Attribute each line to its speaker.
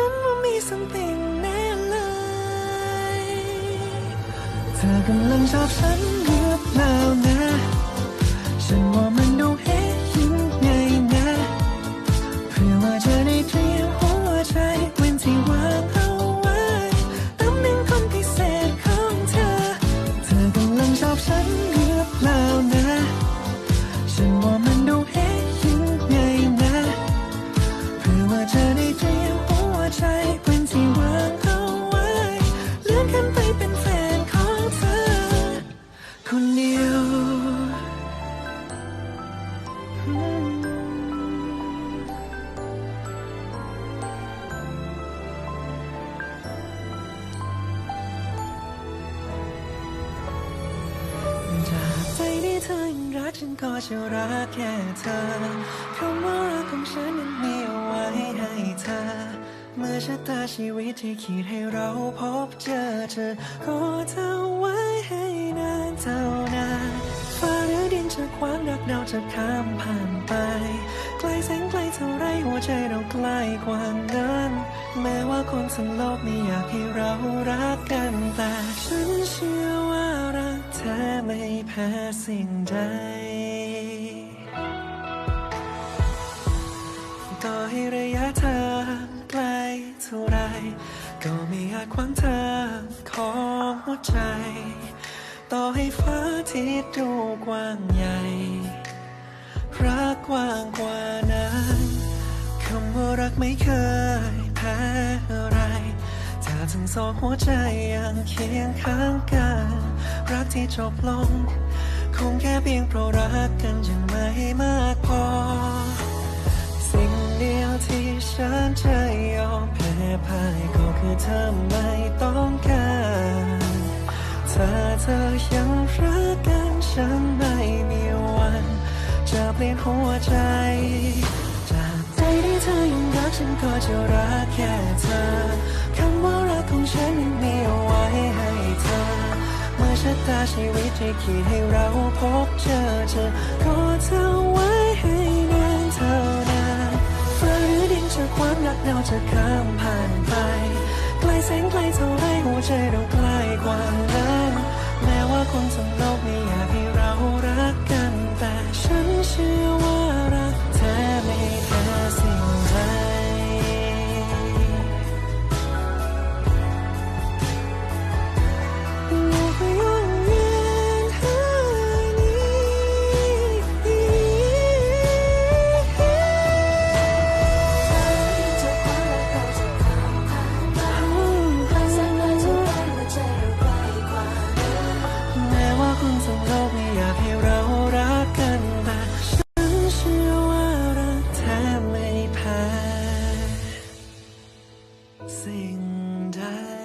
Speaker 1: ฉันว่ามีสันติแน่เลย เธอกำลังชอบฉันหรือเปล่านะ ฉันว่า ฉันก็จะรักแค่เธอคำว่ารักของฉันนั้นมีเอาไว้ให้เธอ เมื่อชะตาชีวิตที่ขีดให้เราพบเจอเธอขอเธอไว้ให้นานเท่านานฟ้าหรือดินจะขวางรักเราจะข้ามผ่านไปไกลแสงไกลเท่าไรหัวใจเราใกล้กว่านั้นแม้ว่าคนทั้งโลกไม่อยากให้เรารักกันแต่ฉันเชื่อว่ารักเธอไม่แพ้สิ่งใด ให้ระยะทางไกลเท่าไร ก็ไม่อาจขวางทางของหัวใจ ต่อให้ฟ้าที่ดูกว้างใหญ่ รักกว้างกว่านั้นคำว่ารักไม่เคยแพ้อะไร ถ้าทั้งสองหัวใจยังเคียงข้างกัน รักที่จบลง คงแค่เพียงเพราะรักกัน ฉันจะยอมแพ้พ่ายก็คือเธอไม่ต้องการถ้าเธอยังรักกันฉันไม่มีวัน จะเปลี่ยนหัวใจ จากใจที่เธอยังรักฉันก็จะรักแค่เธอคำว่ารักของฉันยังมีเอาไว้ให้เธอ เมื่อชะตาชีวิตที่ขีดให้เราพบเจอเธอขอเธอไว้ จะขวางรักเราจะข้ามผ่านไปไกลแสงไกลเท่าไรหัวใจเราใกล้กว่านั้น time.